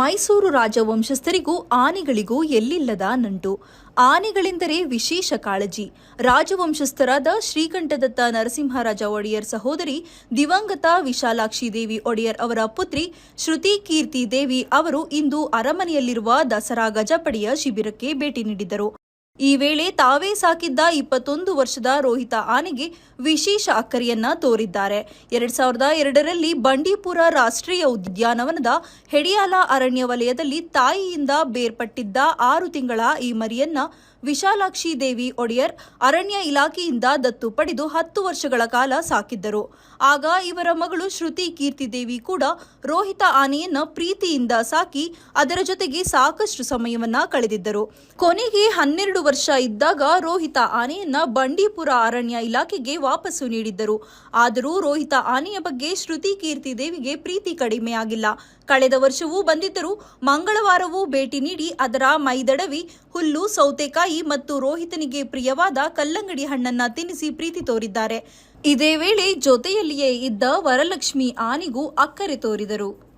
ಮೈಸೂರು ರಾಜವಂಶಸ್ಥರಿಗೂ ಆನೆಗಳಿಗೂ ಎಲ್ಲಿಲ್ಲದ ನಂಟು. ಆನೆಗಳೆಂದರೆ ವಿಶೇಷ ಕಾಳಜಿ. ರಾಜವಂಶಸ್ಥರಾದ ಶ್ರೀಕಂಠದತ್ತ ನರಸಿಂಹರಾಜ ಒಡೆಯರ್ ಸಹೋದರಿ ದಿವಂಗತ ವಿಶಾಲಾಕ್ಷಿ ದೇವಿ ಒಡೆಯರ್ ಅವರ ಪುತ್ರಿ ಶ್ರುತಿ ಕೀರ್ತಿ ದೇವಿ ಅವರು ಇಂದು ಅರಮನೆಯಲ್ಲಿರುವ ದಸರಾ ಗಜಪಡೆಯ ಶಿಬಿರಕ್ಕೆ ಭೇಟಿ ನೀಡಿದರು ಈ ವೇಳೆ ತಾವೇ ಸಾಕಿದ್ದ ಇಪ್ಪತ್ತೊಂದು ವರ್ಷದ ರೋಹಿತ ಆನೆಗೆ ವಿಶೇಷ ಅಕ್ಕರಿಯನ್ನ ತೋರಿದ್ದಾರೆ. ಎರಡ್ ಸಾವಿರದ ಎರಡರಲ್ಲಿ ಬಂಡೀಪುರ ರಾಷ್ಟ್ರೀಯ ಉದ್ಯಾನವನದ ಹೆಡಿಯಾಲ ಅರಣ್ಯ ವಲಯದಲ್ಲಿ ತಾಯಿಯಿಂದ ಬೇರ್ಪಟ್ಟಿದ್ದ ಆರು ತಿಂಗಳ ಈ ಮರಿಯನ್ನ ವಿಶಾಲಾಕ್ಷಿ ದೇವಿ ಒಡೆಯರ್ ಅರಣ್ಯ ಇಲಾಖೆಯಿಂದ ದತ್ತು ಪಡೆದು ಹತ್ತು ವರ್ಷಗಳ ಕಾಲ ಸಾಕಿದ್ದರು. ಆಗ ಇವರ ಮಗಳು ಶ್ರುತಿ ಕೀರ್ತಿ ದೇವಿ ಕೂಡ ರೋಹಿತ ಆನೆಯನ್ನ ಪ್ರೀತಿಯಿಂದ ಸಾಕಿ ಅದರ ಜೊತೆಗೆ ಸಾಕಷ್ಟು ಸಮಯವನ್ನ ಕಳೆದಿದ್ದರು. ಕೊನೆಗೆ ಹನ್ನೆರಡು ವರ್ಷ ಇದ್ದಾಗ ರೋಹಿತ ಆನೆಯನ್ನ ಬಂಡೀಪುರ ಅರಣ್ಯ ಇಲಾಖೆಗೆ ವಾಪಸ್ಸು ನೀಡಿದ್ದರು. ಆದರೂ ರೋಹಿತ ಆನೆಯ ಬಗ್ಗೆ ಶ್ರುತಿ ಕೀರ್ತಿ ದೇವಿಗೆ ಪ್ರೀತಿ ಕಡಿಮೆಯಾಗಿಲ್ಲ ಕಳೆದ ವರ್ಷವೂ ಬಂದಿದ್ದರೂ ಮಂಗಳವಾರವೂ ಭೇಟಿ ನೀಡಿ ಅದರ ಮೈದಡವಿ, ಹುಲ್ಲು, ಸೌತೆಕಾಯಿ ಮತ್ತು ರೋಹಿತನಿಗೆ ಪ್ರಿಯವಾದ ಕಲ್ಲಂಗಡಿ ಹಣ್ಣನ್ನ ತಿನ್ನಿಸಿ ಪ್ರೀತಿ ತೋರಿದ್ದಾರೆ. ಇದೇ ವೇಳೆ ಜೊತೆಯಲ್ಲಿಯೇ ಇದ್ದ ವರಲಕ್ಷ್ಮಿ ಆನೆಗೂ ಅಕ್ಕರೆ ತೋರಿದರು.